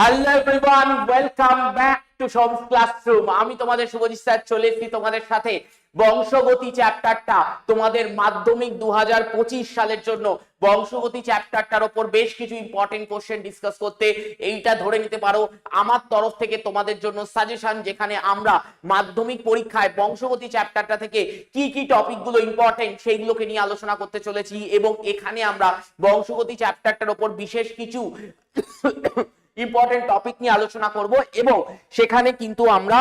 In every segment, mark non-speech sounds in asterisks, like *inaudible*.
Hello everyone welcome back to Som's classroom আমি তোমাদের Subhajit sir চলে এসেছি তোমাদের সাথে বংশগতি চ্যাপ্টারটা তোমাদের মাধ্যমিক দু সালের জন্য বংশগতি চ্যাপ্টারটার ওপর বেশ কিছু ইম্পর্টেন্ট কোশ্চেন ডিসকাস করতে এইটা ধরে নিতে পারো। আমার তরফ থেকে তোমাদের জন্য সাজেশন যেখানে আমরা মাধ্যমিক পরীক্ষায় বংশগতি চ্যাপ্টারটা থেকে কি কি টপিকগুলো ইম্পর্টেন্ট সেইগুলোকে নিয়ে আলোচনা করতে চলেছি এবং এখানে আমরা বংশগতি চ্যাপ্টারটার ওপর বিশেষ কিছু ইম্পর্টেন্ট টপিক নিয়ে আলোচনা করব এবং সেখানে কিন্তু আমরা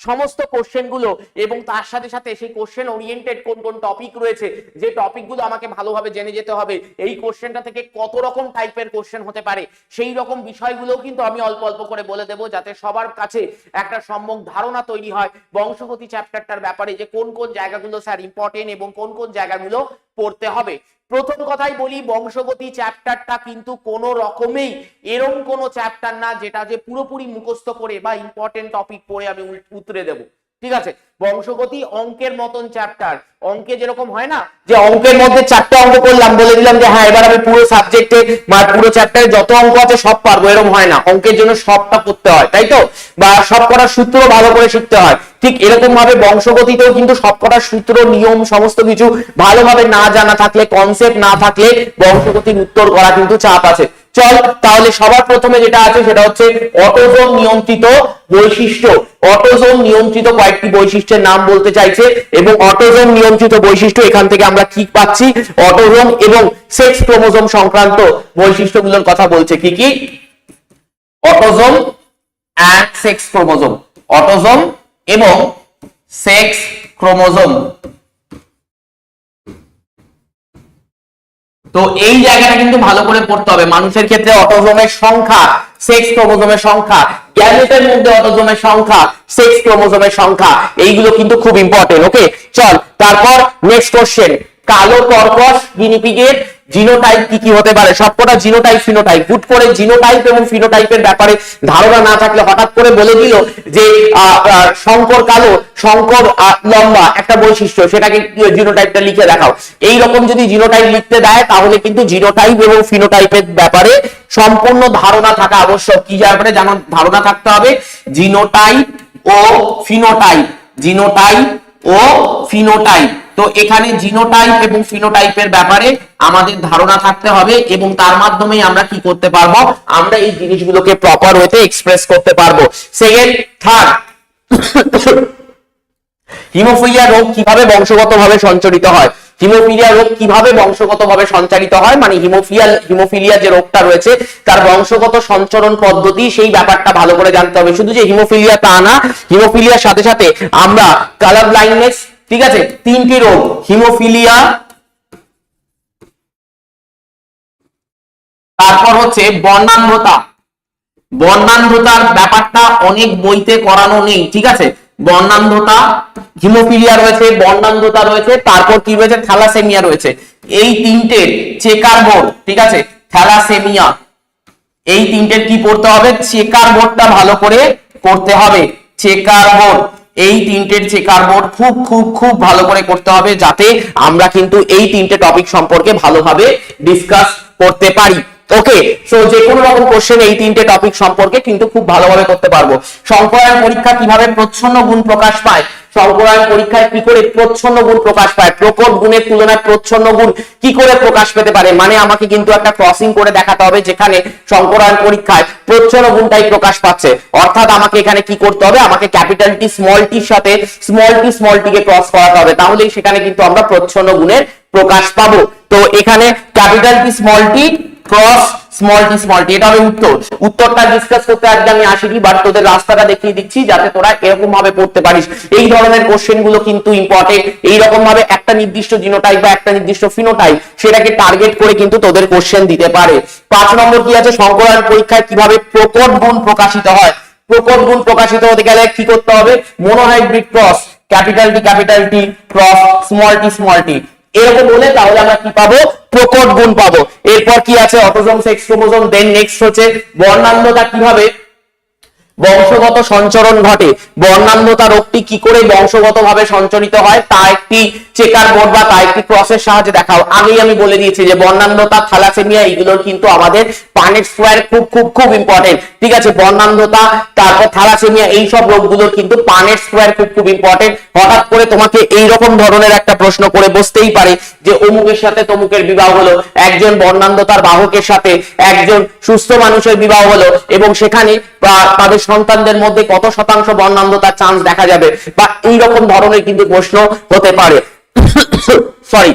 সমস্ত কোশ্চেনগুলো এবং তার সাথে সাথে সেই কোশ্চেন ওরিয়েন্টেড কোন কোন টপিক রয়েছে, যে টপিকগুলো আমাকে ভালোভাবে জেনে যেতে হবে, এই কোশ্চেনটা থেকে কত রকম টাইপের কোশ্চেন হতে পারে, সেই রকম বিষয়গুলোও কিন্তু আমি অল্প অল্প করে বলে দেবো যাতে সবার কাছে একটা সম্যক ধারণা তৈরি হয় বংশগতি চ্যাপ্টারটার ব্যাপারে যে কোন কোন জায়গাগুলো স্যার ইম্পর্টেন্ট এবং কোন কোন জায়গাগুলো পড়তে হবে। প্রথম কথাই বলি, বংশগতি চ্যাপ্টারটা কিন্তু কোন রকমেই এরম কোন চ্যাপ্টার না, যেটা যে পুরোপুরি মুখস্থ করে বা ইম্পর্টেন্ট টপিক পড়ে আমি উতরে দেব। ঠিক আছে? বংশগতি অঙ্কের মতন চ্যাপ্টার অঙ্কে যেরকম হয় না, যে অঙ্কের মধ্যে চারটে অঙ্ক করলাম, বলে দিলাম যে হ্যাঁ এবার আমি পুরো সাবজেক্টে বা পুরো চ্যাপ্টারে যত অঙ্ক আছে সব পারব, এরকম হয় না। অঙ্কের জন্য সবটা পড়তে হয়, তাই তো? বা সব করার সূত্র ভালো করে শিখতে হয়। ঠিক এরকম ভাবে বংশগতিতেও কিন্তু সব সবকটা সূত্র, নিয়ম, সমস্ত কিছু ভালোভাবে না জানা থাকলে কনসেপ্ট না থাকলে বংশগতির উত্তর করা কিন্তু চাপ আছে। চল, তাহলে সবার প্রথমে যেটা আছে সেটা হচ্ছে অটোজোম নিয়ন্ত্রিত বৈশিষ্ট্য। অটোজোম নিয়ন্ত্রিত কয়েকটি বৈশিষ্ট্যের নাম বলতে চাইছে এবং অটোজোম নিয়ন্ত্রিত বৈশিষ্ট্য এখান থেকে আমরা কি পাচ্ছি? অটোজোম এবং সেক্স ক্রোমোজোম সংক্রান্ত বৈশিষ্ট্যগুলোর কথা বলছে কি কি? Autosome and sex chromosome. Autosome এবং সেক্স ক্রোমোজোম। তো এই জায়গাটা কিন্তু ভালো করে পড়তে হবে। মানুষের ক্ষেত্রে অটোজোমের সংখ্যা সেক্স ক্রোমোজোমের সংখ্যা গ্যামেটের মধ্যে অটোজোমের সংখ্যা সেক্স ক্রোমোজোমের সংখ্যা, এইগুলো কিন্তু খুব ইম্পর্টেন্ট ওকে চল, তারপর নেক্সট কোশ্চেন কালো কর্কশ গিনিপিগের জিনোটাইপ কি কি হতে পারে? সবকটা জিনোটাইপ ফিনোটাইপ হুট করে জিনোটাইপ এবং ফিনোটাইপের ব্যাপারে ধারণা না থাকলে হঠাৎ করে বলে দিল যে শঙ্কর কালো, শঙ্কর লম্বা একটা বৈশিষ্ট্য। সেটাকে জিনোটাইপটা লিখে দেখাও। এই রকম যদি জিনোটাইপ লিখতে দেয়, তাহলে কিন্তু জিনোটাইপ এবং ফিনোটাইপের ব্যাপারে সম্পূর্ণ ধারণা থাকা আবশ্যক। কি ব্যাপারে যেমন ধারণা থাকতে হবে। জিনোটাইপ ও ফিনোটাইপ জিনোটাইপ ও ফিনোটাইপ তো এখানে জিনোটাইপ এবং ফিনোটাইপের ব্যাপারে আমাদের ধারণা থাকতে হবে এবং তার মাধ্যমে আমরা কি করতে পারব? আমরা এই জিনিসগুলোকে প্রপার ওয়েতে এক্সপ্রেস করতে পারব। সেকেন্ড থার্ড *coughs* হিমোফিলিয়া রোগ কীভাবে বংশগতভাবে সঞ্চরিত হয়? হিমোফিলিয়া রোগ কীভাবে বংশগতভাবে সঞ্চারিত হয়? মানে হিমোফিলিয়া হিমোফিলিয়া যে রোগটা রয়েছে, তার বংশগত সঞ্চরণ পদ্ধতি, সেই ব্যাপারটা ভালো করে জানতে হবে। শুধু যে হিমোফিলিয়া তা না, হিমোফিলিয়ার সাথে সাথে আমরা কালার ব্লাইন্ডনেস ঠিক আছে? তিনটি রোগ, হিমোফিলিয়া, তারপর হচ্ছে বর্ণান্ধতা। বর্ণান্ধতার ব্যাপারটা অনেক বইতে করানো নেই, ঠিক আছে? বর্ণান্ধতা, হিমোফিলিয়া রয়েছে, বর্ণান্ধতা রয়েছে, তারপর কি রয়েছে? থ্যালাসেমিয়া রয়েছে। এই তিনটে চেকার বোর্ড, ঠিক আছে? থ্যালাসেমিয়া। এই তিনটের কি পড়তে হবে? চেকার বোর্ডটা ভালো করে করতে হবে। Checker board. এই তিনটের চেকার বোর্ড খুব খুব খুব ভালো করে করতে হবে যাতে আমরা কিন্তু এই তিনটে টপিক সম্পর্কে ভালোভাবে ডিসকাস করতে পারি। ওকে সো যে কোনো রকম কোশ্চেন এই তিনটে টপিক সম্পর্কে কিন্তু খুব ভালোভাবে করতে পারব। সংকরায়ন পরীক্ষা কীভাবে প্রচ্ছন্ন গুণ প্রকাশ পায়? সংকরায়ন পরীক্ষায় কি করে প্রচ্ছন্ন গুণ প্রকাশ পায়? প্রকট গুণের তুলনায় প্রচ্ছন্ন গুণ কি করে প্রকাশ পেতে পারে? মানে আমাকে কিন্তু একটা ক্রসিং করে দেখাতে হবে যেখানে সংকরায়ন পরীক্ষায় প্রচ্ছন্ন গুণটাই প্রকাশ পাচ্ছে। অর্থাৎ আমাকে এখানে কি করতে হবে? আমাকে ক্যাপিটাল টি স্মল টির সাথে স্মল টি স্মল ক্রস করাতে হবে। তাহলেই সেখানে কিন্তু আমরা প্রচ্ছন্ন গুণের প্রকাশ পাবো। তো এখানে capital T small T cross small T small T এটা হবে উত্তর। উত্তরটা ডিসকাস করতে আজকে আমি আসিনি বাট তোদের রাস্তাটা দেখিয়ে দিচ্ছি যাতে তোরা এরকম ভাবে পড়তে পারিস। এই ধরনের কোশ্চেনগুলো কিন্তু ইম্পর্টেন্ট এইরকম ভাবে একটা নির্দিষ্ট জিনোটাইপ বা একটা নির্দিষ্ট ফিনোটাইপ সেটাকে টার্গেট করে কিন্তু তোদের কোশ্চেন দিতে পারে। পাঁচ নম্বর কি আছে? সংকলন পরীক্ষায় কীভাবে প্রকট গুণ প্রকাশিত হয়? প্রকট গুণ প্রকাশিত হতে গেলে কি করতে হবে? Monohybrid cross capital T capital T cross small T small T এরকম হলে তাহলে আমরা কি পাবো? প্রকট গুণ পাবো। এরপর কি আছে? Autosome sex chromosome then next হচ্ছে বর্ণান্ধতা কীভাবে? বংশগত সঞ্চরণ ঘটে। বর্ণান্ধতা রোগটি কি করে বংশগতভাবে সঞ্চারিত হয়, তা একটি চেকার বোর্ড বা তা একটি ক্রসের সাহায্যে দেখাও। আগেই আমি বলে দিয়েছি যে বর্ণান্ধতা থ্যালাসেমিয়া এইগুলোর কিন্তু আমাদের পানেট স্কোয়ার খুব খুব খুব ইম্পর্টেন্ট ঠিক আছে বর্ণান্ধতা তারপর থ্যালাসেমিয়া এই সব রোগগুলোর কিন্তু পানেট স্কোয়ার খুব খুব ইম্পর্টেন্ট হঠাৎ করে তোমাকে এই রকম ধরনের একটা প্রশ্ন করে বসতেই পারে যে অমুকের সাথে তমুকের বিবাহ হলো, একজন বর্ণান্ধতার বাহকের সাথে একজন সুস্থ মানুষের বিবাহ হলো, এবং সেখানে তাদের সন্তানদের মধ্যে কত শতাংশ বর্ণান্ধতার চান্স দেখা যাবে? বা এই রকম ধরনের কিন্তু প্রশ্ন হতে পারে। সরি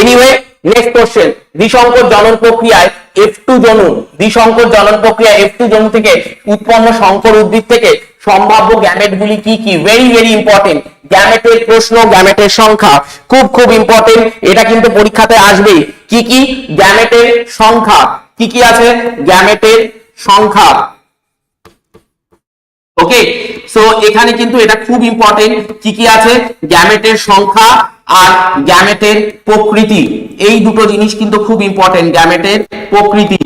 এনিওয়ে নেক্সট কোশ্চেন দ্বিসংকর জনন প্রক্রিয়ায় এফ টু জনন। দ্বিসংকর জনন প্রক্রিয়া এফ টু জনন থেকে উৎপন্ন সংকর উদ্ভিদ থেকে সম্ভাব্য গ্যামেট গুলি কি কি? ভেরি ভেরি ইম্পর্টেন্ট গ্যামেটের প্রশ্ন, গ্যামেটের সংখ্যা। খুব খুব ইম্পর্টেন্ট এটা কিন্তু পরীক্ষাতে আসবে কি কি? গ্যামেটের সংখ্যা। কি কি আছে? গ্যামেটের সংখ্যা। ওকে সো এখানে কিন্তু এটা খুব ইম্পর্টেন্ট কি কি আছে? গ্যামেটের সংখ্যা আর গ্যামেটের প্রকৃতি। এই দুটো জিনিস কিন্তু খুব ইম্পর্টেন্ট গ্যামেটের প্রকৃতি।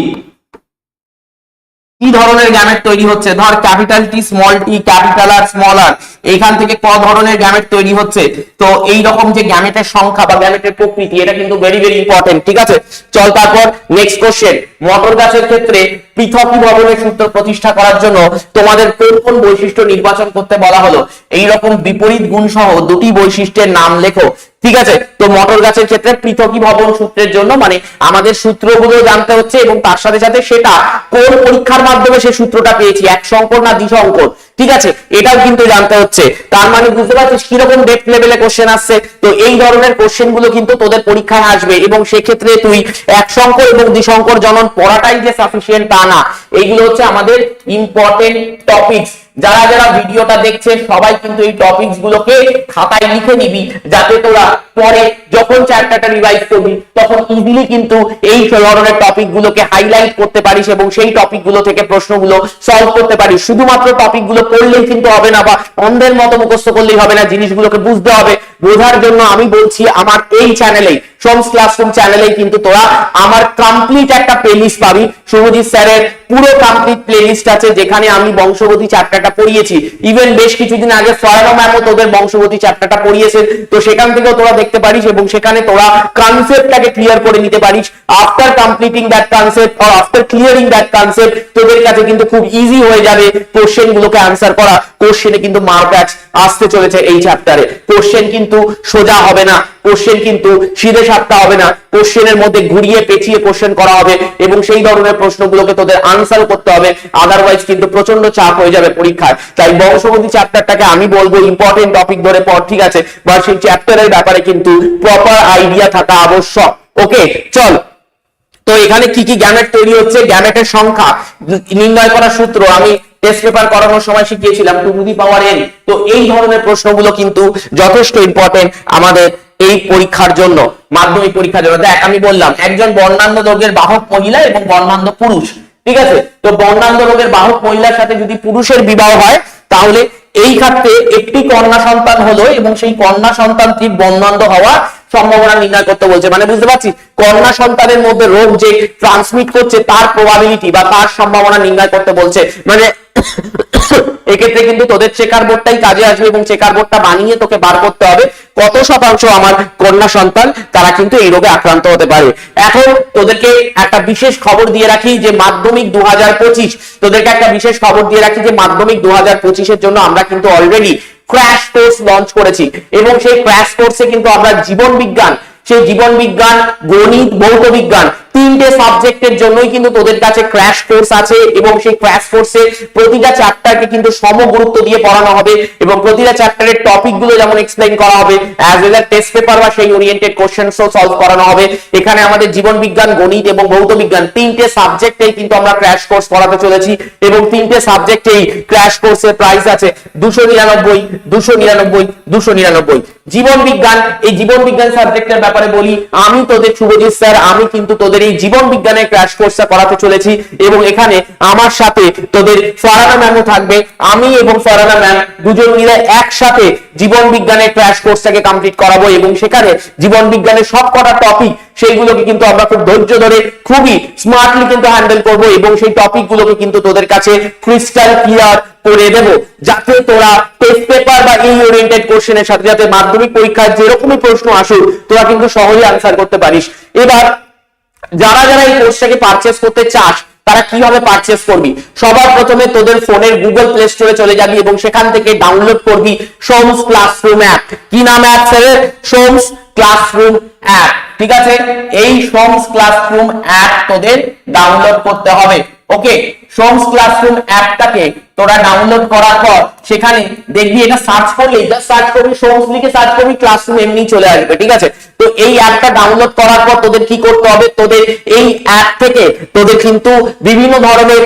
কি ধরনের গ্যামেট তৈরি হচ্ছে? ধর, capital T small T capital R small R এখান থেকে ক ধরনের গ্যামেট তৈরি হচ্ছে? তো এই রকম যে গ্যামেটের সংখ্যা বা গ্যামেটের প্রকৃতি, এটা কিন্তু ভেরি ভেরি ইম্পর্টেন্ট ঠিক আছে? চল তারপর নেক্সট কোশ্চেন মটর গাছের ক্ষেত্রে পৃথক ভবনের সূত্র প্রতিষ্ঠা করার জন্য তোমাদের কোন কোন বৈশিষ্ট্য নির্বাচন করতে বলা হলো? এই রকম বিপরীত গুণ সহ দুটি বৈশিষ্ট্যের নাম লেখো। ঠিক আছে? তো মটর গাছের ক্ষেত্রে পৃথকী ভবন সূত্রের জন্য মানে আমাদের সূত্রগুলো জানতে হচ্ছে এবং তার সাথে সাথে সেটা কোন পরীক্ষার মাধ্যমে সে সূত্রটা পেয়েছি? এক সংকর না দ্বিসংকর? ঠিক আছে? এটাও কিন্তু জানতে হচ্ছে। তার মানে বুঝতে পারছিস কীরকম ডেপথ লেভেলে কোশ্চেন আসছে? তো এই ধরনের কোশ্চেনগুলো কিন্তু তোদের পরীক্ষায় আসবে এবং সেক্ষেত্রে তুই এক সংকর এবং দ্বিসংকর জনন পড়াটাই যে সাফিসিয়েন্ট তা না। এইগুলো হচ্ছে আমাদের ইম্পর্টেন্ট টপিকস যারা যারা ভিডিওটা দেখছে, সবাই কিন্তু এই টপিকস গুলোকে খাতায় লিখে নিবি, যাতে তোরা পরে যখন চ্যাপ্টারটা রিভাইজ করবি, তখন ইজিলি কিন্তু এই ধরনের টপিক গুলোকে হাইলাইট করতে পারিস এবং সেই টপিকগুলো থেকে প্রশ্নগুলো সলভ করতে পারিস। শুধুমাত্র টপিকগুলো পড়লেই কিন্তু হবে না বা অন্ধের মতো মুখস্থ করলেই হবে না, জিনিসগুলোকে বুঝতে হবে। বোঝার জন্য আমি বলছি, আমার এই চ্যানেলেই সোমস ক্লাসরুম চ্যানেলেই কিন্তু তোরা আমার কমপ্লিট একটা প্লেলিস্ট পাবি। শুভজিৎ স্যারের পুরো কমপ্লিট প্লেলিস্ট আছে, যেখানে আমি বংশগতি চ্যাপ্টারটা পড়িয়েছি। ইভেন বেশ কিছুদিন আগে ফরানো ম্যামও তোদের বংশগতি চ্যাপ্টারটা পড়িয়েছেন। তো সেখান থেকেও তোরা দেখতে পারিস এবং সেখানে তোরা কনসেপ্টটাকে ক্লিয়ার করে নিতে পারিস। After completing that concept or after clearing that concept তোদের কাছে কিন্তু খুব ইজি হয়ে যাবে কোশ্চেন গুলোকে আনসার করা। কোশ্চেনে কিন্তু মার্ক আসতে চলেছে এই চ্যাপ্টারে কোশ্চেন কিন্তু সোজা হবে না। কোশ্চেন কিন্তু সিধে সাপটা হবে না। কোশ্চেনের মধ্যে ঘুরিয়ে পেঁচিয়ে কোশ্চেন করা হবে এবং সেই ধরনের প্রশ্নগুলোকে তোদের আনসার করতে হবে। আদারওয়াইজ কিন্তু প্রচণ্ড চাপ হয়ে যাবে পরীক্ষায়। তাই বংশগতি চ্যাপ্টারটাকে আমি বলব ইম্পর্টেন্ট টপিক ধরে পড়, ঠিক আছে? বা সেই চ্যাপ্টারের ব্যাপারে কিন্তু প্রপার আইডিয়া থাকা আবশ্যক। ওকে চল। তো এখানে কি কি গ্যামেট তৈরি হচ্ছে? গ্যামেটের সংখ্যা, নির্ণয় করার সূত্র। আমি টেস্ট পেপার করানোর সময় শিখিয়েছিলাম, two to the power n তো এই ধরনের প্রশ্নগুলো কিন্তু যথেষ্ট ইম্পর্টেন্ট আমাদের এই পরীক্ষার জন্য, মাধ্যমিক পরীক্ষার জন্য। দেখ, আমি বললাম, একজন বর্ণান্ধ রোগের বাহক মহিলা এবং বর্ণান্ধ পুরুষ, ঠিক আছে? তো বর্ণান্ধ রোগের বাহক মহিলার সাথে যদি পুরুষের বিবাহ হয়, তাহলে এই ক্ষেত্রে একটি কন্যা সন্তান হলো এবং সেই কন্যা সন্তানটি বর্ণান্ধ হওয়া সম্ভাবনা নির্ণয় করতে বলছে। মানে বুঝতে পারছি? কন্যা সন্তানের মধ্যে রোগ যে ট্রান্সমিট করছে, তার প্রবাবিলিটি বা তার সম্ভাবনা নির্ণয় করতে বলছে। মানে এক্ষেত্রে কিন্তু তোদের চেকার বোর্ডটাই কাজে আসবে এবং চেকার বোর্ডটা বানিয়ে তোকে বার করতে হবে। কত শতাংশ আমার কন্যা সন্তান, তারা কিন্তু এই রোগে আক্রান্ত হতে পারে। এখন তোদেরকে একটা বিশেষ খবর দিয়ে রাখি যে মাধ্যমিক দু হাজার পঁচিশ, তোদেরকে একটা বিশেষ খবর দিয়ে রাখি যে মাধ্যমিক দু পঁচিশের জন্য আমরা কিন্তু অলরেডি ক্র্যাশ কোর্স লঞ্চ করেছি এবং সেই ক্র্যাশ কোর্সে কিন্তু আমরা জীবন বিজ্ঞান, সেই জীবন বিজ্ঞান, গণিত, ভৌত বিজ্ঞান তিনটে সাবজেক্টের জন্যই কিন্তু তোদের কাছে ক্র্যাশ কোর্স আছে এবং সেই ক্র্যাশ কোর্সে প্রতিটা চ্যাপ্টারকে কিন্তু সম গুরুত্ব দিয়ে পড়ানো হবে এবং প্রতিটা চ্যাপ্টারের টপিকগুলো যেমন এক্সপ্লেইন করা হবে as well as test paper বা সেই ওরিয়েন্টেড কোশ্চেন্সও সলভ করানো হবে। এখানে আমাদের জীবন বিজ্ঞান, গণিত এবং ভৌত বিজ্ঞান তিনটে সাবজেক্টেই কিন্তু আমরা ক্র্যাশ কোর্স পড়াতে চলেছি এবং তিনটে সাবজেক্টেই ক্র্যাশ কোর্সের প্রাইস আছে। দুশো নিরানব্বই দুশো নিরানব্বই দুশো নিরানব্বই। জীবন বিজ্ঞান, এই জীবন বিজ্ঞান সাবজেক্টের ব্যাপারে বলি, আমি তোদের শুভজিৎ স্যার আমি কিন্তু তোদের এই জীবন বিজ্ঞানের ক্র্যাশ কোর্সটা করাতে চলেছি এবং এখানে আমার সাথে তোদের ফরানা ম্যামও থাকবে। আমি এবং ফরানা ম্যাম দুজন মিলে একসাথে জীবন বিজ্ঞানের ক্র্যাশ কোর্সটাকে কমপ্লিট করাবো এবং সেখানে জীবন বিজ্ঞানের সব কটা টপিক সেইগুলোকে কিন্তু আমরা খুব ধৈর্য ধরে, খুবই স্মার্টলি কিন্তু হ্যান্ডেল করব এবং সেই টপিক গুলোকে কিন্তু তোদের কাছে ক্রিস্টাল ক্লিয়ার করে দেব। যাতে তোরা টেস্ট পেপার বা এই ওরিয়েন্টেড কোশ্চেনের সাথে সাথে মাধ্যমিক পরীক্ষায় যেরকমই প্রশ্ন আসুক, তোরা কিন্তু সহজে আনসার করতে পারিস। এবার যারা যারা এই কোর্সটাকে পারচেস করতে চাস, তারা কীভাবে পারচেস করবি? সবার প্রথমে তোদের ফোনের গুগল প্লে স্টোরে চলে যাবি এবং সেখান থেকে ডাউনলোড করবি সোমস ক্লাসরুম অ্যাপ কি নাম app sir Som's classroom app ঠিক আছে? এই সোমস ক্লাসরুম অ্যাপ তোদের ডাউনলোড করতে হবে। ওকে সোমস ক্লাসরুম অ্যাপটাকে তোরা ডাউনলোড করার পর সেখানে দেখবি এটা সার্চ করলে জাস্ট সার্চ করবি সোমস লিখে সার্চ করবি ক্লাসরুম এমনি চলে আসবে, ঠিক আছে? তো এই অ্যাপটা ডাউনলোড করার পর তোদের কি করতে হবে? তোদের এই অ্যাপ থেকে তোদের কিন্তু বিভিন্ন ধরনের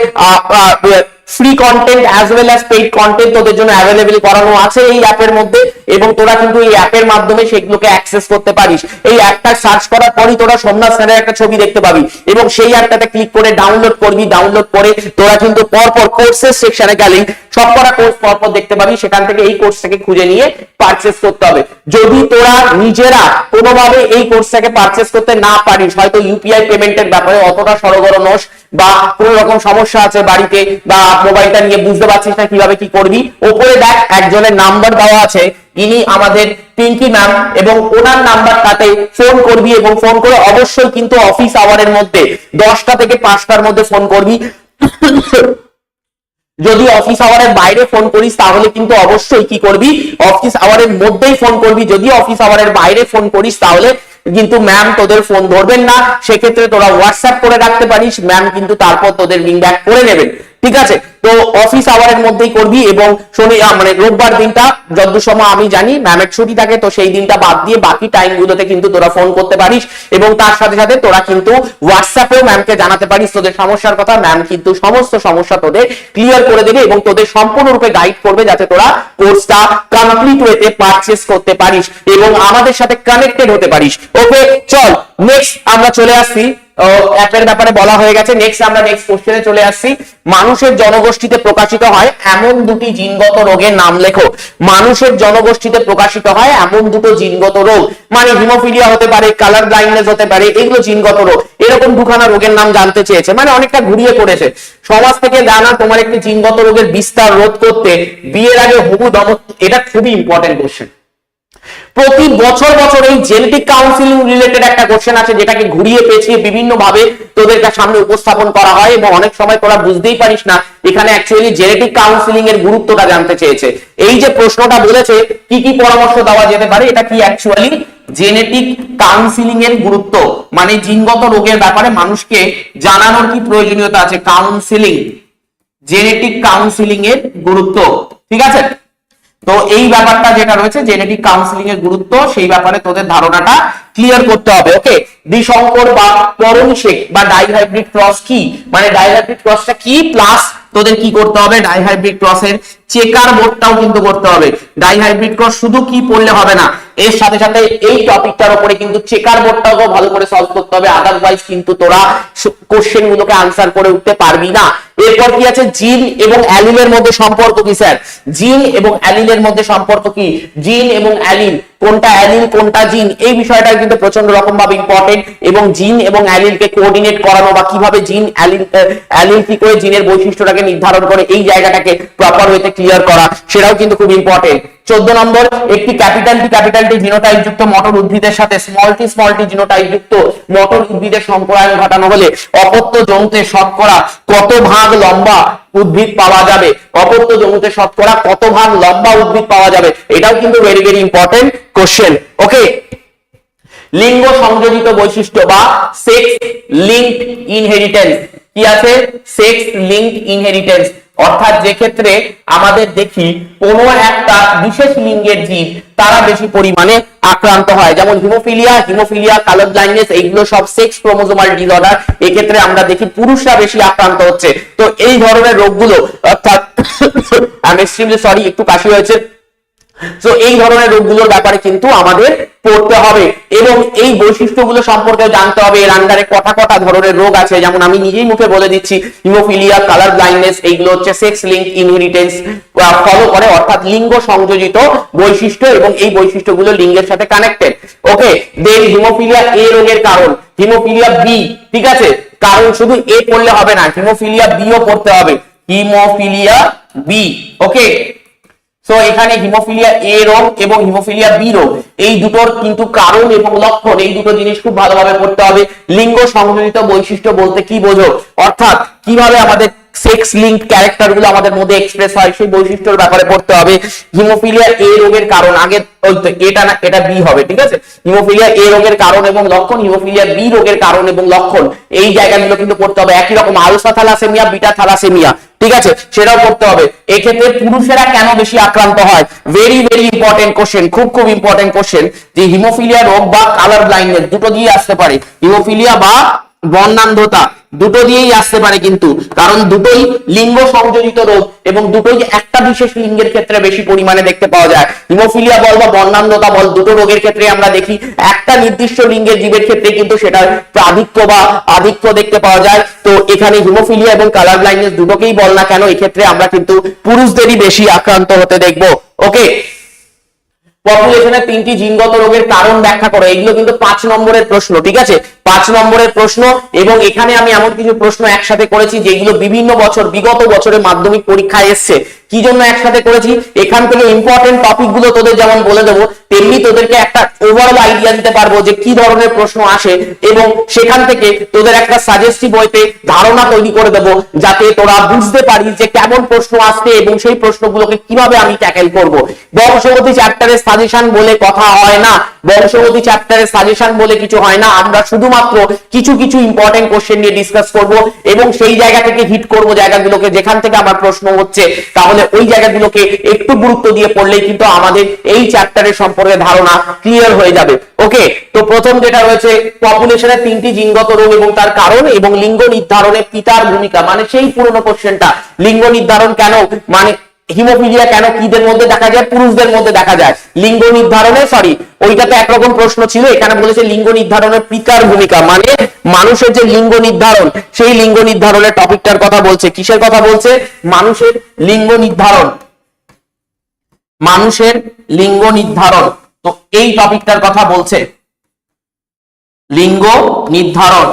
free content as well as paid content তোদের জন্য অ্যাভেলেবেল করানো আছে এই অ্যাপের মধ্যে এবং তোরা কিন্তু এই অ্যাপের মাধ্যমে সেগুলোকে অ্যাক্সেস করতে পারিস। এই অ্যাপটা সার্চ করার পরই তোরা সোমনাথ স্যারের একটা ছবি দেখতে পাবি এবং সেই অ্যাপটাতে ক্লিক করে ডাউনলোড করবি। ডাউনলোড করে তোরা কিন্তু পরপর কোর্সেস সেকশনে গেলেই সবকটা কোর্স পরপর দেখতে পাবি, সেখান থেকে এই কোর্সটাকে খুঁজে নিয়ে পারচেস করতে হবে। যদি তোরা নিজেরা কোনোভাবে এই কোর্সটাকে পারচেস করতে না পারিস, হয়তো ইউপিআই পেমেন্টের ব্যাপারে অতটা সরগর নোস বা কোন রকম সমস্যা আছে বাড়িতে বা মোবাইলটা নিয়ে বুঝতে পারছিস না কীভাবে কি করবি, ওপরে দেখ একজনের নাম্বার দেওয়া আছে, ইনি আমাদের পিঙ্কি ম্যাম এবং ওনার নাম্বারটাতে ফোন করবি এবং ফোন করে অবশ্যই কিন্তু অফিস আওয়ারের মধ্যে দশটা থেকে পাঁচটার মধ্যে ফোন করবি। যদি অফিস আওয়ারের বাইরে ফোন করিস, তাহলে কিন্তু অবশ্যই কি করবি? অফিস আওয়ারের মধ্যেই ফোন করবি। যদি অফিস আওয়ারের বাইরে ফোন করিস, তাহলে কিন্তু ম্যাম তোদের ফোন ধরবেন না। সেক্ষেত্রে তোরা হোয়াটসঅ্যাপ করে রাখতে পারিস। ম্যাম কিন্তু তারপর তোদের রিং ব্যাক করে নেবেন। ঠিক আছে? তো অফিস আওয়ারের মধ্যেই করবি এবং শনি মানে রোববার দিনটা যতদূর সময় আমি জানি ম্যামের ছুটি থাকে, তো সেই দিনটা বাদ দিয়ে বাকি টাইম গুলোতে কিন্তু তোরা ফোন করতে পারিস এবং তার সাথে সাথে তোরা কিন্তু হোয়াটসঅ্যাপেও ম্যামকে জানাতে পারিস তোদের সমস্যার কথা। ম্যাম কিন্তু সমস্ত সমস্যা তোদের ক্লিয়ার করে দেবে এবং তোদের সম্পূর্ণরূপে গাইড করবে যাতে তোরা কোর্সটা কমপ্লিট ওয়েতে পারচেস করতে পারিস এবং আমাদের সাথে কানেক্টেড হতে পারিস। ওকে চল নেক্সট আমরা চলে আসছি। অ্যাপের ব্যাপারে বলা হয়ে গেছে। নেক্সট আমরা নেক্সট কোশ্চেনে চলে আসছি। মানুষের জনগোষ্ঠীতে প্রকাশিত হয় এমন দুটি জিনগত রোগের নাম লেখো। মানুষের জনগোষ্ঠীতে প্রকাশিত হয় এমন দুটো জিনগত রোগ। মানে হিমোফিলিয়া হতে পারে কালার ব্লাইন্ডনেস হতে পারে, এগুলো জিনগত রোগ। এরকম দুখানা রোগের নাম জানতে চেয়েছে মানে অনেকটা ঘুরিয়ে পড়েছে। সমাজ থেকে জানা তোমার একটি জিনগত রোগের বিস্তার রোধ করতে বিয়ের আগে হবু দম এটা খুবই ইম্পর্টেন্ট কোশ্চেন প্রতি বছর বছর এই জেনেটিক কাউন্সিলিং রিলেটেড একটা কোশ্চেন আছে যেটাকে ঘুরিয়ে পেঁচিয়ে বিভিন্ন ভাবে তোদের সামনে উপস্থাপন করা হয় এবং অনেক সময় তোরা বুঝতেই পারিস না এখানে অ্যাকচুয়ালি জেনেটিক কাউন্সিলিং এর গুরুত্বটা জানতে চেয়েছে। এই যে প্রশ্নটা বলেছে, কি কি পরামর্শ দেওয়া যেতে পারে? এটা কি অ্যাকচুয়ালি জেনেটিক কাউন্সিলিং এর গুরুত্ব? মানে জিনগত রোগের ব্যাপারে মানুষকে জানানোর কি প্রয়োজনীয়তা আছে? কাউন্সিলিং জেনেটিক কাউন্সিলিং এর গুরুত্ব। ঠিক আছে? তো এই ব্যাপারটা যেটা রয়েছে জেনেটিক কাউন্সিলিং এর গুরুত্ব, সেই ব্যাপারে তোদের ধারণাটা ক্লিয়ার করতে হবে ওকে দ্বিসংকর বা পরম শেখ বা ডাইহাইব্রিড ক্রস কি? মানে ডাইহাইব্রিড ক্রসটা কি? প্লাস তোদের কি করতে হবে? ডাইহাইব্রিড ক্রসের চেকার বোর্ডটাও কিন্তু করতে হবে। ডাইহাইব্রিড ক্রস শুধু কি পড়লে হবে না, এর সাথে সাথে এই টপিকটার উপরে কিন্তু চেকার বোর্ডটাও ভালো করে সলভ করতে হবে। আদারওয়াইজ কিন্তু তোরা কোশ্চেন গুলোকে আনসার করে উঠতে পারবি না। এরপর কি আছে? জিন এবং অ্যালিলের মধ্যে সম্পর্ক কি, স্যার? জিন এবং অ্যালিলের মধ্যে সম্পর্ক কি? জিন এবং অ্যালিল, কোনটা অ্যালিল, কোনটা জিন? এই বিষয়টা কিন্তু প্রচণ্ড রকম ভাবে ইম্পর্টেন্ট এবং জিন এবং অ্যালিলকে কোঅর্ডিনেট করানো বা কীভাবে জিন, অ্যালিল অ্যালিল কি করে জিনের বৈশিষ্ট্যটাকে নির্ধারণ করে এই জায়গাটাকে প্রপার ওয়েতে ক্লিয়ার করা, সেটাও কিন্তু খুব ইম্পর্টেন্ট চোদ্দ নম্বর, একটি capital T capital T genotype যুক্ত মটর উদ্ভিদের সাথে স্মল টি স্মল জিনোটাইপ যুক্ত মটর উদ্ভিদের সম্প্রসারণ ঘটানো হলে অপত্য জন্তুতে শতকরা কত ভাগ লম্বা উদ্ভিদ পাওয়া যাবে? অপত্য জমিতে শতকরা কত ভাগ লম্বা উদ্ভিদ পাওয়া যাবে? এটাও কিন্তু very very important question okay লিঙ্গ সংযোজিত বৈশিষ্ট্য বা সেক্স লিঙ্কড ইনহেরিটেন্স কি আছে? সেক্স লিঙ্কড ইনহেরিটেন্স অর্থাৎ যে ক্ষেত্রে আমাদের দেখি কোন একটা বিশেষ লিঙ্গের জীব তারা বেশি পরিমাণে আক্রান্ত হয়। যেমন হিমোফিলিয়া হিমোফিলিয়া, কালার ব্লাইন্ডনেস এইগুলো সব সেক্স ক্রোমোজোমাল ডিসঅর্ডার এক্ষেত্রে আমরা দেখি পুরুষরা বেশি আক্রান্ত হচ্ছে। তো এই ধরনের রোগগুলো, অর্থাৎ *coughs* আমি সরি একটু কাশি হয়েছে। তো এই ধরনের রোগগুলোর ব্যাপারে কিন্তু আমাদের পড়তে হবে এবং এই বৈশিষ্ট্যগুলো সম্পর্কে জানতে হবে। এর আন্ডারে কটা কটা ধরনের রোগ আছে? যেমন আমি নিজেই মুখে বলে দিচ্ছি হিমোফিলিয়া কালার ব্লাইন্ডনেস এইগুলো হচ্ছে সেক্স লিঙ্ক ইনহেরিটেন্স ফলো করে, অর্থাৎ লিঙ্গ সংযোজিত বৈশিষ্ট্য এবং এই বৈশিষ্ট্যগুলো লিঙ্গের সাথে কানেক্টেড ওকে দেন হিমোফিলিয়া এ রোগের কারণ। হিমোফিলিয়া বি ঠিক আছে? কারণ শুধু এ পড়লে হবে না হিমোফিলিয়া বি ও পড়তে হবে। হিমোফিলিয়া বি ওকে সো এখানে হিমোফিলিয়া এ রোগ এবং হিমোফিলিয়া বি রোগ, এই দুটোর কিন্তু কারণ এবং লক্ষণ, এই দুটো জিনিস খুব ভালোভাবে পড়তে হবে। লিঙ্গ সংযোজিত বৈশিষ্ট্য বলতে কি বোঝো? অর্থাৎ, কীভাবে আমাদের সেক্স লিঙ্ক ক্যারেক্টারগুলো আমাদের মধ্যে এক্সপ্রেস হয়, সেই বৈশিষ্ট্যের ব্যাপারে পড়তে হবে। হিমোফিলিয়া এ রোগের কারণ, আগে এটা না, এটা বি হবে, ঠিক আছে? হিমোফিলিয়া এ রোগের কারণ এবং লক্ষণ হিমোফিলিয়া বি রোগের কারণ এবং লক্ষণ, এই জায়গাগুলো কিন্তু পড়তে হবে। একই রকম আলফা থ্যালাসেমিয়া বিটা থ্যালাসেমিয়া ঠিক আছে? সেটাও করতে হবে। এক্ষেত্রে পুরুষেরা কেন বেশি আক্রান্ত হয়? ভেরি ভেরি ইম্পর্টেন্ট কোশ্চেন খুব খুব ইম্পর্টেন্ট কোশ্চেন যে হিমোফিলিয়া রোগ বা কালার ব্লাইন্ডনেস দুটো দিয়ে আসতে পারে। হিমোফিলিয়া বা বর্ণান্ধতা দুটো দিয়েই আসতে পারে কিন্তু। কারণ দুটোই লিঙ্গ সংযোজিত রোগ এবং দুটোই একটা বিশেষ লিঙ্গের ক্ষেত্রে বেশি পরিমাণে দেখতে পাওয়া যায়। হিমোফিলিয়া বল বা বর্ণান্ধতা বল দুটো রোগের ক্ষেত্রে আমরা দেখি। একটা নির্দিষ্ট লিঙ্গের জীবের ক্ষেত্রে কিন্তু সেটার প্রাধিক্য বা আধিক্য দেখতে পাওয়া যায়। তো এখানে হিমোফিলিয়া এবং কালার ব্লাইন্ডনেস দুটোকেই বল না কেন, এক্ষেত্রে আমরা কিন্তু পুরুষদেরই বেশি আক্রান্ত হতে দেখব। ওকে? পপুলেশনের তিনটি জিনগত রোগের কারণ ব্যাখ্যা করো। এগুলো কিন্তু পাঁচ নম্বরের প্রশ্ন, ঠিক আছে? পাঁচ নম্বরের প্রশ্ন, এবং এখানে আমি এমন কিছু প্রশ্ন একসাথে করেছি যেগুলো বিভিন্ন বছর, বিগত বছরে মাধ্যমিক পরীক্ষায় এসছে। কি জন্য একসাথে করেছি? এখান থেকে ইম্পর্টেন্ট টপিকগুলো তোদের যেমন বলে দেবো, তেমনি তোদেরকে একটা ওভারঅল আইডিয়া দিতে পারব যে কি ধরনের প্রশ্ন আসে, এবং সেখান থেকে তোদের একটা সাজেস্টিভ বইতে ধারণা তৈরি করে দেবো, যাতে তোরা বুঝতে পারিস যে কেমন প্রশ্ন আসছে এবং সেই প্রশ্নগুলোকে কীভাবে আমি ট্যাকেল করব। বংশগতি চ্যাপ্টারের সাজেশন বলে কথা হয় না। বংশগতি চ্যাপ্টারের সাজেশন বলে কিছু হয় না। আমরা শুধুমাত্র কিছু কিছু ইম্পর্টেন্ট কোশ্চেন নিয়ে ডিসকাস করব এবং সেই জায়গা থেকে হিট করব জায়গাগুলোকে। যেখান থেকে আমার প্রশ্ন হচ্ছে, তাহলে ওই জায়গাগুলোকে একটু গুরুত্ব দিয়ে পড়লেই কিন্তু আমাদের এই চ্যাপ্টারের সম্পর্কে ধারণা ক্লিয়ার হয়ে যাবে। ওকে তো প্রথম যেটা রয়েছে পপুলেশনের তিনটি জিনগত রোগ এবং তার কারণ এবং লিঙ্গ নির্ধারণে পিতার ভূমিকা মানে সেই পুরনো কোশ্চেনটা লিঙ্গ নির্ধারণ কেন? মানে হিমোফিলিয়া কেন কিদের মধ্যে দেখা যায়? পুরুষদের মধ্যে দেখা যায়। লিঙ্গ নির্ধারণে সরি ওইটাতে একরকম প্রশ্ন ছিল, এখানে বলেছে লিঙ্গ নির্ধারণের পিতার ভূমিকা মানে মানুষের যে লিঙ্গ নির্ধারণ, সেই লিঙ্গ নির্ধারণের টপিকটার কথা বলছে। কিসের কথা বলছে? মানুষের লিঙ্গ নির্ধারণ। মানুষের লিঙ্গ নির্ধারণ। তো এই টপিকটার কথা বলছে। লিঙ্গ নির্ধারণ।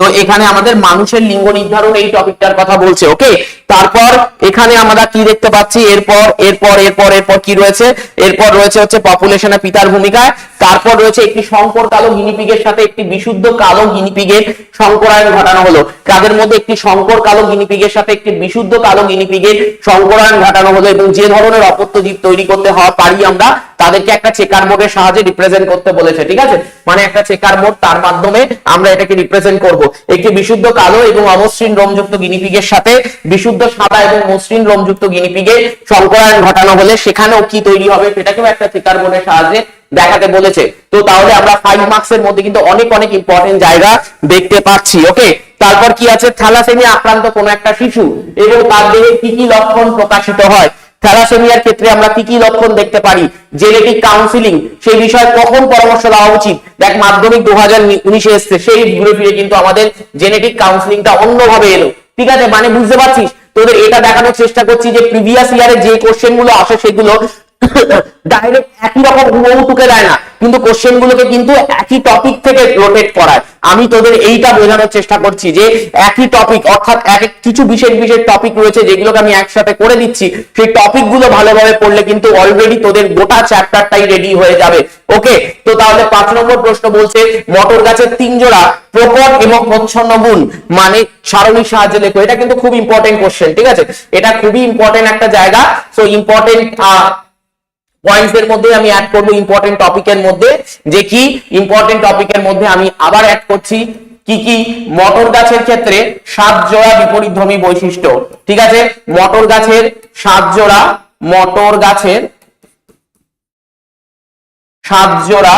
তো এখানে আমাদের মানুষের লিঙ্গ নির্ধারণ এই টপিকটার কথা বলছে ওকে তারপর এখানে আমরা কি দেখতে পাচ্ছি? এরপর এরপর এরপর এরপর কি রয়েছে? এরপর রয়েছে হচ্ছে পপুলেশনে পিতার ভূমিকা তারপর রয়েছে একটি সংকর কালো গিনিপিগের সাথে একটি বিশুদ্ধ কালো গিনিপিগের সংকরায়ন ঘটানো হলো। তাদের মধ্যে একটি সংকর কালো গিনিপিগের সাথে একটি বিশুদ্ধ কালো গিনিপিগের সংকরায়ন ঘটানো হলো এবং যে ধরনের অপত্য জীব তৈরি করতে হয় পারি আমরা, তাদেরকে একটা চেকার মোডের সাহায্যে রিপ্রেজেন্ট করতে বলেছে, ঠিক আছে? মানে একটা চেকার মোড তার মাধ্যমে আমরা এটাকে রিপ্রেজেন্ট করব। একটি বিশুদ্ধ কালো এবং অমসৃণ রোমযুক্ত গিনিপিগের সাথে বিশুদ্ধ সাদা এবং মসৃণ রোমযুক্ত গিনিপিগের সংকরায়ন ঘটানো হলে সেখানেও কি তৈরি হবে সেটাকেও একটা চেকার মোডের সাহায্যে দেখাতে বলেছে। তো তাহলে আমরা ফাইভ মার্কস এর মধ্যে কিন্তু অনেক অনেক ইম্পর্টেন্ট জায়গা দেখতে পাচ্ছি। ওকে তারপর কি আছে? থ্যালাসেমিয়া আক্রান্ত কোন একটা শিশু এবং তার দেহে কি কি লক্ষণ প্রকাশিত হয়? থ্যালাসেমিয়ার ক্ষেত্রে আমরা কি কি লক্ষণ দেখতে পারি? জেনেটিক কাউন্সিলিং সেই বিষয়ে কখন পরামর্শ দেওয়া উচিত? দেখ, মাধ্যমিক দু হাজার উনিশে এসছে, সেই ঘুরে ফিরে কিন্তু আমাদের জেনেটিক কাউন্সিলিংটা অন্যভাবে এলো। ঠিক আছে? মানে বুঝতে পারছিস? তোদের এটা দেখানোর চেষ্টা করছি যে প্রিভিয়াস ইয়ারে যে কোশ্চেনগুলো আসে সেগুলো ডাইরেক্ট একই রকম হুবহু টুকে দেয় না। কিন্তু কোশ্চেন গুলোকে কিন্তু একই টপিক থেকে রোটেট করায়। আমি তোদের এইটা বোঝানোর চেষ্টা করছি যে একই টপিক অর্থাৎ এক কিছু বিশেষ বিশেষ টপিক রয়েছে যেগুলোকে আমি একসাথে করে দিচ্ছি। সেই টপিকগুলো ভালোভাবে পড়লে কিন্তু অলরেডি তোদের গোটা চ্যাপ্টারটাই রেডি হয়ে যাবে। ওকে তো তাহলে পাঁচ নম্বর প্রশ্ন বলছে, মটর গাছের তিন জোড়া, প্রকট এবং প্রচ্ছন্ন গুণ মানে সারণীর সাহায্যে লেখো। এটা কিন্তু খুব ইম্পর্টেন্ট কোশ্চেন ঠিক আছে? এটা খুবই ইম্পর্টেন্ট একটা জায়গা। সো ইম্পর্টেন্ট পয়েন্টস এর মধ্যে আমি অ্যাড করব ইম্পর্টেন্ট টপিকের মধ্যে, যে কি ইম্পর্টেন্ট টপিকের মধ্যে আমি আবার অ্যাড করছি, কি কি? মটর গাছের ক্ষেত্রে সাত জোড়া বিপরীতধর্মী বৈশিষ্ট্য, ঠিক আছে? মটর গাছের সাত জোড়া, মটর গাছের সাত জোড়া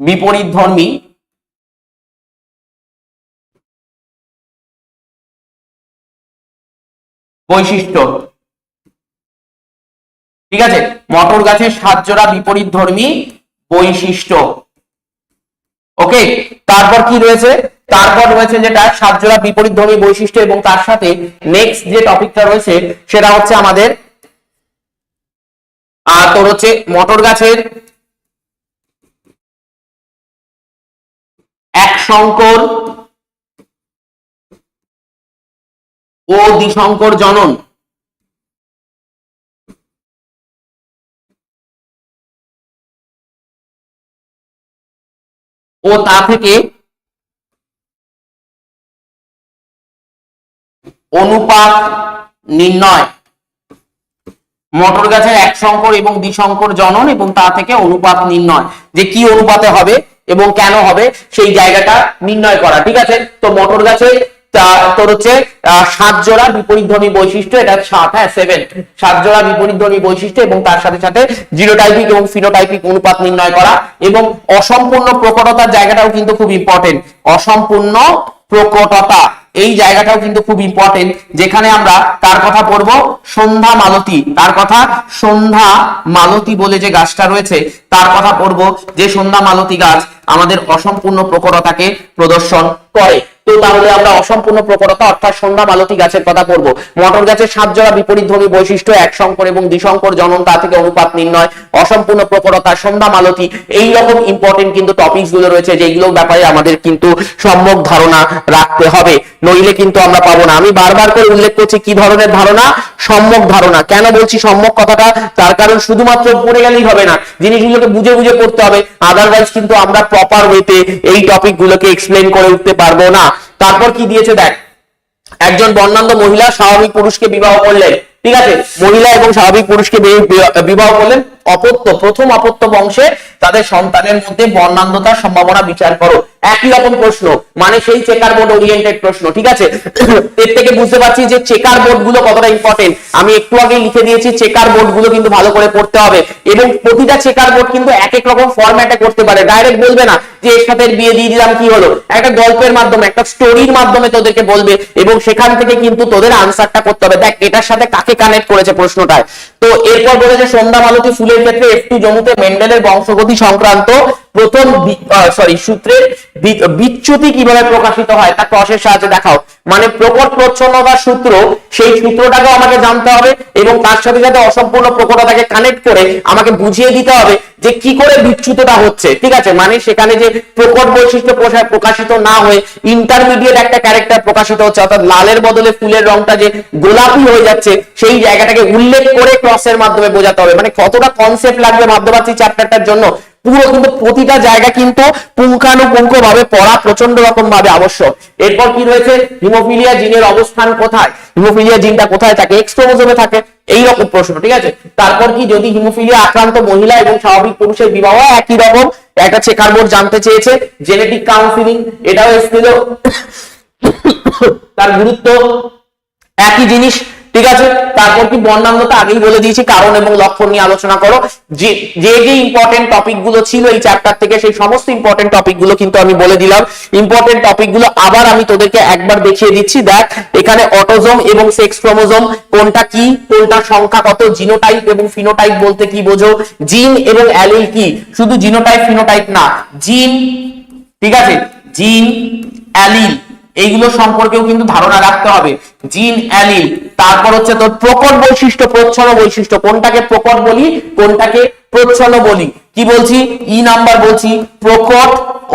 বিপরীতধর্মী বৈশিষ্ট্য। ঠিক আছে? মটর গাছের সাত জোড়া বিপরীত ধর্মী বৈশিষ্ট্য। ওকে? তারপর কি রয়েছে? তারপর রয়েছে যেটা, সাত জোড়া বিপরীত ধর্মী বৈশিষ্ট্য এবং তার সাথে নেক্সট যে টপিকটা রয়েছে, সেটা হচ্ছে আমাদের আর তোর হচ্ছে মটর গাছের এক সংকর ও দ্বিসংকর জনন। ও তা থেকে অনুপাত নির্ণয়। মটর গাছের এক সংকর এবং দ্বিশঙ্কর জনন এবং তা থেকে অনুপাত নির্ণয়। যে কি অনুপাতে হবে এবং কেন হবে, সেই জায়গাটা নির্ণয় করা, ঠিক আছে? তো মটর গাছে তোর হচ্ছে সাত জোড়া বিপরীতধর্মী বৈশিষ্ট্য, এটা সাত হ্যাঁ সেভেন সাত জোড়া বিপরীতধর্মী বৈশিষ্ট্য এবং তার সাথে সাথে জিরোটাইপিক এবং ফিনোটাইপিক অনুপাত নির্ণয় করা এবং অসম্পূর্ণ প্রকটতার জায়গাটাও কিন্তু খুব ইম্পর্টেন্ট অসম্পূর্ণ প্রকটতা, এই জায়গাটাও কিন্তু খুব ইম্পর্টেন্ট যেখানে আমরা তার কথা পড়ব, সন্ধ্যা মালতী। তার কথা সন্ধ্যা মালতী বলে যে গাছটা রয়েছে, তার কথা পড়ব যে সন্ধ্যা মালতী গাছ আমাদের অসম্পূর্ণ প্রকটতাকে প্রদর্শন করে। তো তাহলে আমরা অসম্পূর্ণ প্রকটতা অর্থাৎ সন্ধ্যা মালতী গাছের কথা পড়ব। মটর গাছের সাত জোড়া বিপরীত ধর্মী বৈশিষ্ট্য এক সংকর এবং দ্বিসংকর জনন তা থেকে অনুপাত নির্ণয়। অসম্পূর্ণ প্রকটতা সন্ধ্যা মালতী। এই রকম ইম্পর্টেন্ট কিন্তু টপিকসগুলো রয়েছে যেগুলো ব্যাপারে আমাদের কিন্তু সম্যক ধারণা রাখতে হবে। নইলে কিন্তু আমরা পাবো না। আমি বারবার করে উল্লেখ করছি, কি ধরনের ধারণা? সম্যক ধারণা। কেন বলছি সম্যক কথাটা? তার কারণ শুধুমাত্র পড়ে গেলেই হবে না। জিনিসগুলোকে বুঝে বুঝে পড়তে হবে। আদারওয়াইজ কিন্তু আমরা প্রপার ওয়েতে এই টপিক গুলোকে এক্সপ্লেন করে উঠতে পারব না। তারপর কি দিয়েছে দেখ? একজন বর্ণান্ধ মহিলা স্বাভাবিক পুরুষকে বিবাহ করলেন। ঠিক আছে? মহিলা এবং স্বাভাবিক পুরুষকে বিবাহ করলেন। অপত্য প্রথম অপত্য বংশে তাদের সন্তানের মধ্যে বর্ণান্ধতার সম্ভাবনা বিচার করো। একই রকম প্রশ্ন মানে সেই চেকার বোর্ড ওরিয়েন্টেড প্রশ্ন, ঠিক আছে? এর থেকে বুঝতে পারছি যে চেকার বোর্ডগুলো কতটা ইম্পর্টেন্ট আমি একটু আগে লিখে দিয়েছি চেকার বোর্ডগুলো কিন্তু ভালো করে পড়তে হবে। এবং প্রতিটা চেকার বোর্ড কিন্তু এক এক রকম ফরম্যাটে করতে পারে। ডাইরেক্ট বলবে না যে এর সাথে বিয়ে দিয়ে দিলাম, কি হলো? একটা গল্পের মাধ্যমে, একটা স্টোরির মাধ্যমে তোদেরকে বলবে এবং সেখান থেকে কিন্তু তোদের আনসারটা করতে হবে। দেখ, এটার সাথে কাকে কানেক্ট করেছে প্রশ্নটায়? তো এরপর বলেছে সন্ধ্যা মালতী ফুলের ক্ষেত্রে একটু জমুতে মেন্ডেলের বংশগতি সংক্রান্ত প্রথম সরি সূত্রের বিচ্যুতি কীভাবে প্রকাশিত হয় তা ক্রসের সাহায্যে দেখাও। মানে প্রকট প্রচ্ছন্নতার সূত্র, সেই সূত্রটাকেও আমাকে জানতে হবে এবং তার সাথে সাথে অসম্পূর্ণ প্রকটতাকে কানেক্ট করে আমাকে বুঝিয়ে দিতে হবে যে কি করে বিচ্যুতটা হচ্ছে, ঠিক আছে? মানে সেখানে যে প্রকট বৈশিষ্ট্য প্রকাশিত না হয়ে ইন্টারমিডিয়েট একটা ক্যারেক্টার প্রকাশিত হচ্ছে, অর্থাৎ লালের বদলে ফুলের রংটা যে গোলাপি হয়ে যাচ্ছে, সেই জায়গাটাকে উল্লেখ করে ক্রসের মাধ্যমে বোঝাতে হবে। মানে কতটা কনসেপ্ট লাগবে ভাবতে পারছি চ্যাপ্টারটার জন্য। পুরো কিন্তু প্রতিটা জায়গা কিন্তু পুঙ্খানুপুঙ্খ ভাবে পড়া প্রচণ্ড রকম ভাবে আবশ্যক। এরপর কি রয়েছে? হিমোফিলিয়া জিনের অবস্থান কোথায়? হিমোফিলিয়া জিনটা কোথায় থাকে? এক্স ক্রোমোজোমে থাকে। এই রকম প্রশ্ন, ঠিক আছে? তারপর কি, যদি হিমোফিলিয়া আক্রান্ত মহিলা এবং স্বাভাবিক পুরুষের বিবাহ একই রকম, একটা চেকার বোর্ড জানতে চেয়েছে জেনেটিক কাউন্সিলিং এটাও এসেছিল। তার গুরুত্ব একই জিনিস ঠিক আছে? তারপর কি বর্ণাঙ্গতা আগেই বলে দিয়েছি, কারণ এবং লক্ষণ নিয়ে আলোচনা করো। যে যে ইম্পর্টেন্ট টপিকগুলো ছিল এই চ্যাপ্টার থেকে, সেই সমস্ত ইম্পর্টেন্ট টপিকগুলো কিন্তু আমি বলে দিলাম। ইম্পর্টেন্ট টপিকগুলো আবার আমি তোদেরকে একবার দেখিয়ে দিচ্ছি। দেখ, এখানে অটোজোম এবং সেক্স ক্রোমোজোম কোনটা কি, কোনটা সংখ্যা কত জিনোটাইপ এবং ফিনোটাইপ বলতে কি বোঝো? জিন এবং অ্যালিল কি? শুধু জিনোটাইপ ফিনোটাইপ না জিন ঠিক আছে? জিন অ্যালিল এইগুলো সম্পর্কেও কিন্তু ধারণা রাখতে হবে। জিন, অ্যালিল, তারপর হচ্ছে তোর প্রকট বৈশিষ্ট্য, প্রচ্ছন্ন বৈশিষ্ট্য। কোনটাকে প্রকট বলি, কোনটাকে প্রচ্ছন্ন বলি? কি বলছি? ই নাম্বার বলছি, প্রকট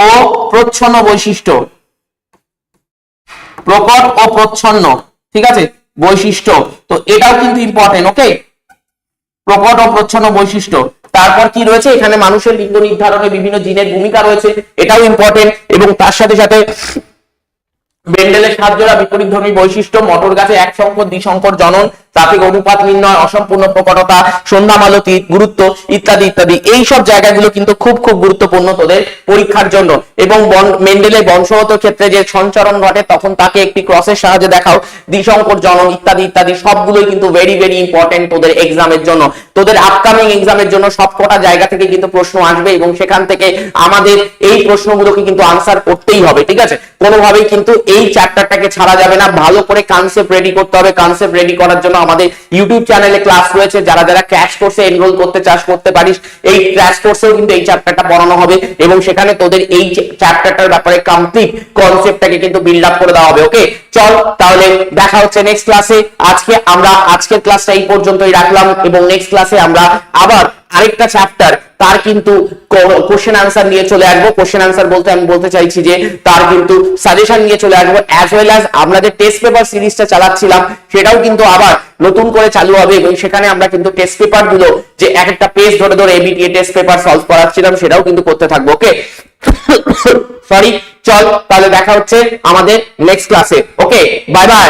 ও প্রচ্ছন্ন বৈশিষ্ট্য। প্রকট ও প্রচ্ছন্ন, ঠিক আছে? বৈশিষ্ট্য। তো এটাও কিন্তু ইম্পর্টেন্ট ওকে প্রকট ও প্রচ্ছন্ন বৈশিষ্ট্য। তারপর কি রয়েছে? এখানে মানুষের লিঙ্গ নির্ধারণে বিভিন্ন জিনের ভূমিকা রয়েছে, এটাও ইম্পর্টেন্ট এবং তার সাথে সাথে বেন্ডেলের সাত জোড়া বিপরীত ধর্মী বৈশিষ্ট্য মটর গাছে এক সংকর দ্বিসংকর জনন ট্রাফিক অনুপাত নির্ণয়, অসম্পূর্ণ প্রকটতা, সন্ধ্যা মালতি, গুরুত্ব ইত্যাদি ইত্যাদি। এই সব জায়গাগুলো কিন্তু খুব খুব গুরুত্বপূর্ণ তোদের পরীক্ষার জন্য। এবং মেন্ডেলের বংশগত ক্ষেত্রে যে সঞ্চরণ ঘটে, তখন তাকে একটি ক্রসের সাহায্যে দেখাও। দ্বিসংকর জনন ইত্যাদি ইত্যাদি, সবগুলোই কিন্তু ভেরি ভেরি ইম্পর্টেন্ট তোদের এক্সামের জন্য। তোদের আপকামিং এক্সামের জন্য সবকটা জায়গা থেকে কিন্তু প্রশ্ন আসবে এবং সেখান থেকে আমাদের এই প্রশ্নগুলোকে কিন্তু আনসার করতেই হবে, ঠিক আছে? কোনোভাবেই কিন্তু এই চ্যাপ্টারটাকে ছাড়া যাবে না। ভালো করে কনসেপ্ট রেডি করতে হবে। কনসেপ্ট রেডি করার জন্য আমাদের ইউটিউব চ্যানেলে ক্লাস রয়েছে। যারা যারা ক্র্যাশ কোর্সে এনরোল করতে চাস, করতে পারিস, এই ক্র্যাশ কোর্সেও কিন্তু এই চ্যাপ্টারটা পড়ানো হবে এবং সেখানে তোদের এই চ্যাপ্টারটার ব্যাপারে কমপ্লিট কনসেপ্টটাকে কিন্তু বিল্ড আপ করে দেওয়া হবে ওকে চল তাহলে দেখা হচ্ছে নেক্সট ক্লাসে আজকে আমরা, আজকের ক্লাসটা এই পর্যন্তই রাখলাম এবং নেক্সট ক্লাসে আমরা আবার আরেকটা চ্যাপ্টার তার কিন্তু কোশ্চেন আনসার নিয়ে চলে আসব। কোশ্চেন আনসার বলতে আমি বলতে চাইছি যে, তার কিন্তু সাজেশন নিয়ে চলে আসব। অ্যাজ ওয়েল অ্যাজ আমরা যে টেস্ট পেপার সিরিজটা চালাচ্ছিলাম, সেটাও কিন্তু আবার নতুন করে চালু হবে এবং সেখানে আমরা কিন্তু টেস্ট পেপারগুলো যে এক একটা পেজ ধরে ধরে এবিটিএ টেস্ট পেপার সলভ করাচ্ছিলাম, সেটাও কিন্তু করতে থাকব। ওকে সরি *coughs* চল, তাহলে দেখা হচ্ছে আমাদের নেক্সট ক্লাসে ওকে বাই বাই